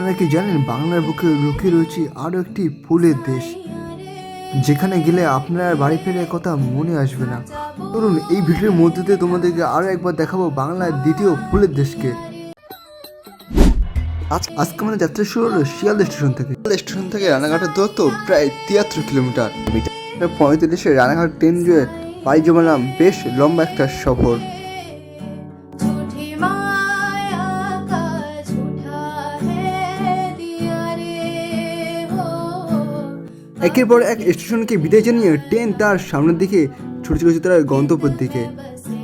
আপনারা কি জানেন বাংলার বুকে লুকিয়ে রয়েছে আরও একটি ফুলের দেশ? যেখানে গেলে আপনার বাড়ি ফেরার কথা মনে আসবে না। ধরুন এই ভিডিওর মধ্যে দিয়ে তোমাদেরকে আরও একবার দেখাবো বাংলার দ্বিতীয় ফুলের দেশকে। আজ, আজকে আমাদের যাত্রা শুরু হলো শিয়ালদা স্টেশন থেকে। শিয়ালদা স্টেশন থেকে রানাঘাটের দূরত্ব প্রায় তিয়াত্তর কিলোমিটার। পঁয়ত্রিশে রানাঘাট ট্রেন জুয়ে পাড়ি জমালাম বেশ লম্বা একটা সফর একের পর এক স্টেশনকে বিদায় জানিয়ে ট্রেন তার সামনের দিকে, ছুটে চলেছে তার গন্তব্যের দিকে।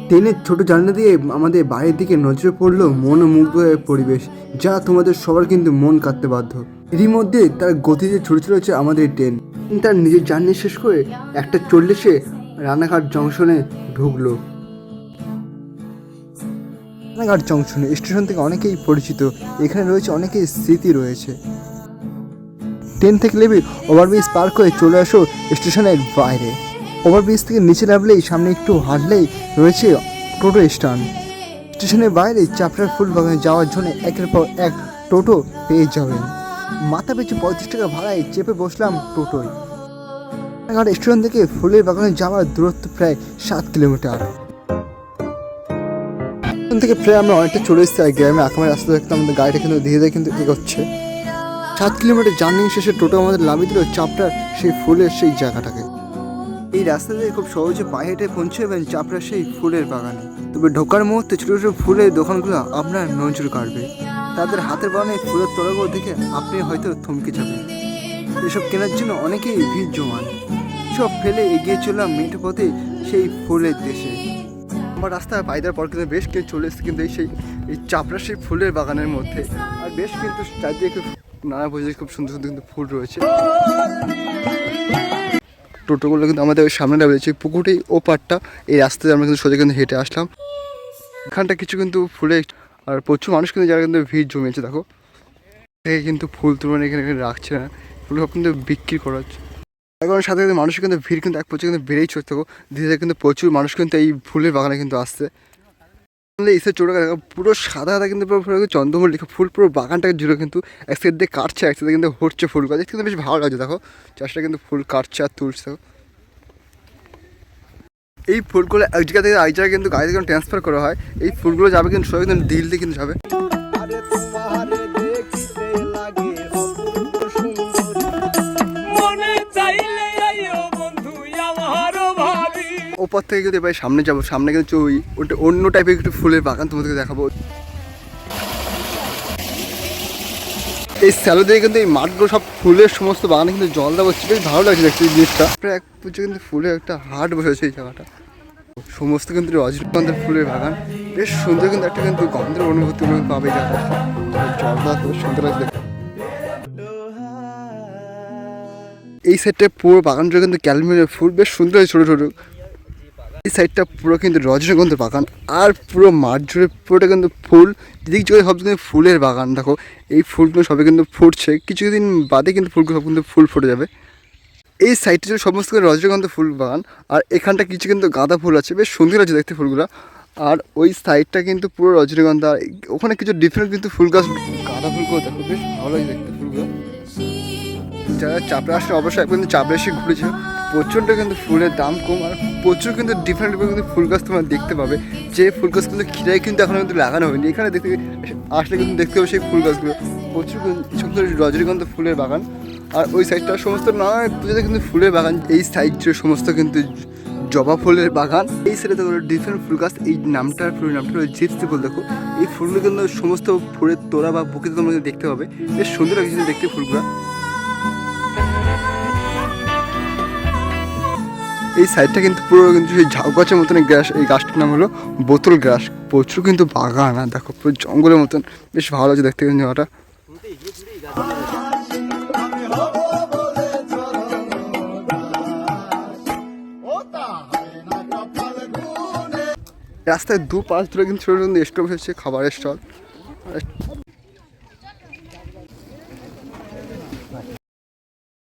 ট্রেনের ছোট জানলা দিয়ে আমাদের বাইরের দিকে নজরে পড়ল মনোমুগ্ধ পরিবেশ, যা তোমাদের সবার কিন্তু মন কাটতে বাধ্য। এরই মধ্যে তার গতিতে ছুটে চলেছে আমাদের ট্রেন। তার নিজের জার্নি শেষ করে একটা চল্লিশে রানাঘাট জংশনে ঢুকলো। রানাঘাট জংশনে স্টেশন থেকে অনেকেই পরিচিত। এখানে রয়েছে অনেকেই স্মৃতি রয়েছে। ট্রেন থেকে নেবে ওভারব্রিজ পার করে চলে আসো স্টেশনের বাইরে। ওভারব্রিজ থেকে নিচে নামলেই সামনে একটু হাঁটলেই রয়েছে টোটো স্ট্যান্ড। স্টেশনের বাইরে চাপড়ার ফুল বাগানে যাওয়ার জন্য একের পর এক টোটো পেয়ে যাবেন। মাথা পিছু পঁয়ত্রিশ টাকা ভাড়ায় চেপে বসলাম টোটোয়। স্টেশন থেকে ফুলের বাগানে যাওয়ার দূরত্ব প্রায় সাত কিলোমিটার। থেকে প্রায় আমরা অনেকটা চলে এসেছি আর গ্রামে। আকামের রাস্তা দেখতে আমাদের গাড়িটা কিন্তু ধীরে ধীরে কিন্তু এগোচ্ছে। সাত কিলোমিটার জার্নি শেষে টোটো আমাদের নামিয়ে দিল চাপড়ার সেই ফুলের সেই জায়গাটাকে। এই রাস্তা দিয়ে খুব সহজে পায়ে হেঁটে পৌঁছে যাবেন চাপড়ার সেই ফুলের বাগানে। তবে ঢোকার মুহূর্তে ছোটো ছোটো ফুলের দোকানগুলো আপনার নজর কাড়বে। তাদের হাতের বাগানে ফুলের তরগও দেখে আপনি হয়তো থমকে যাবেন। এসব কেনার জন্য অনেকেই ভিড় জমান। সব ফেলে এগিয়ে চললাম মেঠো পথে সেই ফুলের দেশে। আমার রাস্তায় পায়দার পর কিন্তু বেশ কিছু চলে এসেছে কিন্তু এই সেই, এই চাপড়া সেই ফুলের বাগানের মধ্যে। আর বেশ কিন্তু চারদিকে নানা পরিচয় খুব সুন্দর সুন্দর কিন্তু ফুল রয়েছে। টোটোগুলো কিন্তু আমাদের সামনে রয়েছে। পুকুরটাই ও পাটটা এই রাস্তায় আমরা কিন্তু সোজা কিন্তু হেঁটে আসলাম। এখানটা কিছু কিন্তু ফুলে, আর প্রচুর মানুষ কিন্তু যারা কিন্তু ভিড় জমিয়েছে, দেখো। থেকে কিন্তু ফুল তুলে এখানে এখানে রাখছে না ফুল সব কিন্তু বিক্রি করা হচ্ছে। এখন সাথে সাথে মানুষের কিন্তু ভিড় কিন্তু এক প্রচুর কিন্তু বেড়েই চলছে থাকো ধীরে ধীরে কিন্তু প্রচুর মানুষ কিন্তু এই ফুলের বাগানে কিন্তু আসছে। এসে চোটা দেখা পুরো সাদা সাদা কিন্তু পুরো চন্দ্রমল্লিকা ফুল পুরো বাগানটাকে জুড়ে কিন্তু এক সাইড দিয়ে কাটছে, এক সাইডে কিন্তু হচ্ছে ফুল গাছ। কিন্তু বেশ ভালো লাগছে, দেখো। চাষটা কিন্তু ফুল কাটছে আর তুলছে এই ফুলগুলো এক জায়গা থেকে এক জায়গায় কিন্তু গাড়ি থেকে ট্রান্সফার করা হয়। এই ফুলগুলো যাবে কিন্তু, সবাই কিন্তু দিল্লি কিন্তু যাবে। ওপর থেকে কিন্তু এবার সামনে যাব, সামনে কিন্তু ওই ওটা অন্য টাইপের একটু ফুলের বাগান তোমাদেরকে দেখাবো। এই স্যালো দিয়ে কিন্তু এই মাঠগুলো সব ফুলের সমস্ত বাগানে কিন্তু জল দেওয়া হচ্ছে। বেশ ভালো লাগছে দেখতে জিনিসটা। এক পুজো কিন্তু ফুলের একটা হাট বসেছে এই জায়গাটা। সমস্ত কিন্তু রজনীগন্ধার ফুলের বাগান। বেশ সুন্দর কিন্তু একটা কিন্তু গন্ধের অনুভূতি পাবে জলটা খুব সুন্দর লাগছে এই সাইডটা পুরো বাগান জুড়ে কিন্তু ক্যালমিনের ফুল, বেশ সুন্দর ছোটো ছোটো। এই সাইডটা পুরো কিন্তু রজনীগন্ধার বাগান, আর পুরো মাঠ জুড়ে পুরোটা কিন্তু ফুল। যেদিক জুড়ে সব কিন্তু ফুলের বাগান, দেখো। এই ফুলগুলো সবে কিন্তু ফুটছে। কিছু কিছুদিন বাদে কিন্তু ফুলগুলো সব কিন্তু ফুল ফুটে যাবে। এই সাইডটা জুড়ে সমস্ত রজনীগন্ধা ফুল বাগান, আর এখানটা কিছু কিন্তু গাঁদা ফুল আছে। বেশ সুন্দর আছে দেখতে ফুলগুলো। আর ওই সাইডটা কিন্তু পুরো রজনীগন্ধা ওখানে কিছু ডিফারেন্ট কিন্তু ফুল গাছ, গাঁদা ফুলগুলো দেখো, বেশ ভালো লাগে দেখতে ফুলগুলো। যারা চাপড়া আসলে অবশ্যই কিন্তু চাপড়া এসে ঘুরেছে। প্রচণ্ড কিন্তু ফুলের দাম কম, আর প্রচুর কিন্তু ডিফারেন্ট কিন্তু ফুল গাছ তোমরা দেখতে পাবে। যে ফুল গাছ কিন্তু খিরাই কিন্তু এখনও কিন্তু লাগানো হয়নি। এখানে দেখতে আসলে কিন্তু দেখতে পাবে সেই ফুল গাছগুলো। প্রচুর সুন্দর রজনীগন্ধা ফুলের বাগান। আর ওই সাইডটা সমস্ত নানা পুজোতে কিন্তু ফুলের বাগান। এই সাইড জুড়ে সমস্ত কিন্তু জবা ফুলের বাগান, এই সাইডে দেখো ডিফারেন্ট ফুল গাছ। এই নামটার ফুলের নামটা হলো জিপসি ফুল দেখো। এই ফুলগুলো কিন্তু সমস্ত ফুলের তোড়া বা বুকিতে তোমরা দেখতে পাবে। বেশ সুন্দর লাগছে দেখতে ফুলগুলো। এই সাইডটা কিন্তু পুরো কিন্তু সেই ঝাউ গাছের মতন এই গ্রাস এই গাছটার নাম হলো বোতল গ্রাস প্রচুর কিন্তু বাগান, আর দেখো পুরো জঙ্গলের মতন। বেশ ভালো লাগছে দেখতে কিন্তু জায়গাটা। রাস্তায় দু পাশ ধরে কিন্তু ছোটো ছোটো স্টল হচ্ছে খাবারের স্টল।